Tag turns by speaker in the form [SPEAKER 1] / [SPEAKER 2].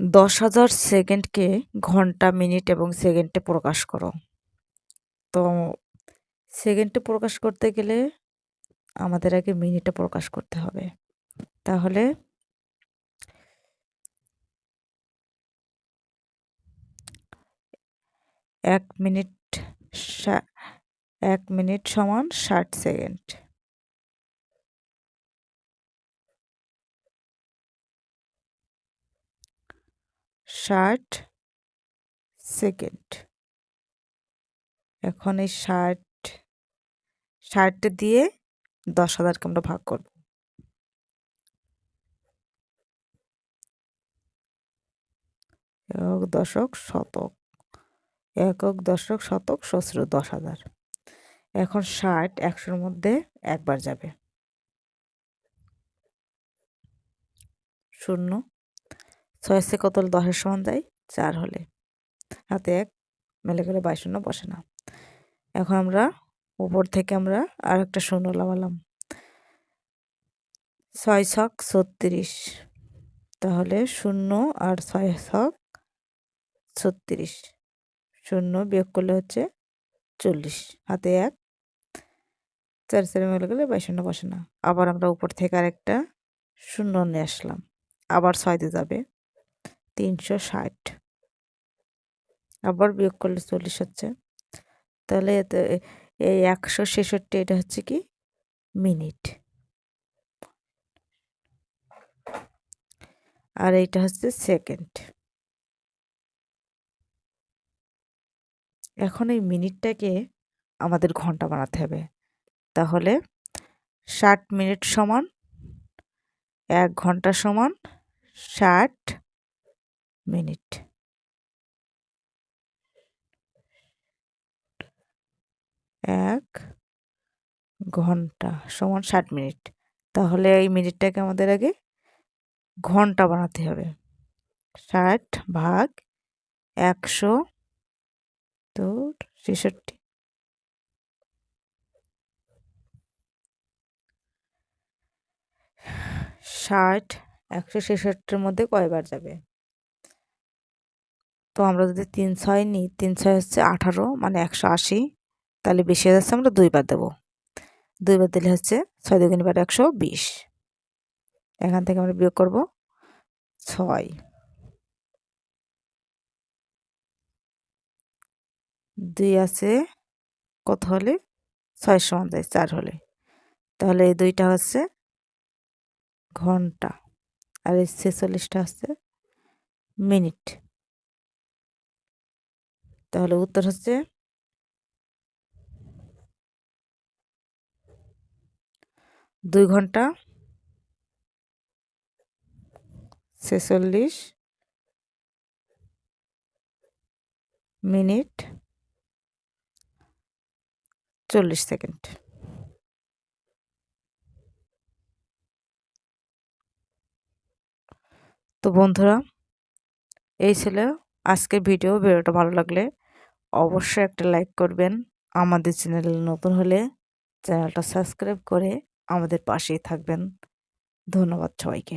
[SPEAKER 1] দশ হাজার সেকেন্ডকে ঘণ্টা, মিনিট এবং সেকেন্ডে প্রকাশ করো। তো সেকেন্ডে প্রকাশ করতে গেলে আমাদের আগে মিনিটে প্রকাশ করতে হবে। তাহলে এক মিনিট এক মিনিট সমান ষাট সেকেন্ড। ষাট সেকেন্ড এখন এই ষাট ষাট দিয়ে দশ হাজারকে আমরা ভাগ করব। একক দশক শতক, একক দশক শতক সহস্র দশ হাজার। এখন ষাট একশোর মধ্যে একবার যাবে। শূন্য। ছয় সে কত হলে দশের সমান যায় চার হলে। হাতে এক, মেলে গেলে বাইশ শূন্য, বসে না। এখন আমরা উপর থেকে আমরা আর একটা শূন্য লাগালাম। ছয় ছক ছত্রিশ। তাহলে শূন্য আর ছয় ছক ছত্রিশ। শূন্য বিয়োগ করলে হচ্ছে চল্লিশ। হাতে এক, চার চারে মেলে গেলে বাইশ শূন্য, বসে না। আবার আমরা উপর থেকে আরেকটা শূন্য নিয়ে আসলাম। আবার ছয় দিয়ে যাবে। তিনশো ষাট। আবার বিয়োগ করলে চল্লিশ হচ্ছে। তাহলে এই একশো ছেষট্টি, এটা হচ্ছে কি? মিনিট। আর এইটা হচ্ছে সেকেন্ড। এখন এই মিনিটটাকে আমাদের ঘণ্টা বানাতে হবে। তাহলে ষাট মিনিট সমান, এক ঘণ্টা সমান ষাট মিনিট। এক ঘণ্টা সমান ষাট মিনিট। তাহলে এই মিনিটটাকে আমাদের আগে ঘণ্টা বানাতে হবে। ষাট ভাগ একশো তো ছেষট্টি। ষাট একশো ছেষট্টির মধ্যে কয়বার যাবে? তো আমরা যদি তিন ছয় নিই, তিন ছয় হচ্ছে আঠারো মানে একশো আশি, তাহলে বেশি হয়ে যাচ্ছে আমরা দুইবার দেবো। দুইবার দিলে হচ্ছে ছয় দুগুণ বার একশো বিশ। এখান থেকে আমরা বিয়োগ করব ছয়। দুই আছে কত হলে? ছয় সমান যায় চার হলে। তাহলে এই দুইটা হচ্ছে ঘণ্টা। আর এই ছেচল্লিশটা হচ্ছে মিনিট। তাহলে উত্তর হচ্ছে দুই ঘণ্টা ছেচল্লিশ মিনিট চল্লিশ সেকেন্ড। তো বন্ধুরা, এই ছিল আজকের ভিডিও। ভিডিওটা ভালো লাগলে অবশ্যই একটা লাইক করবেন। আমাদের চ্যানেল নতুন হলে চ্যানেলটা সাবস্ক্রাইব করে আমাদের পাশেই থাকবেন। ধন্যবাদ সবাইকে।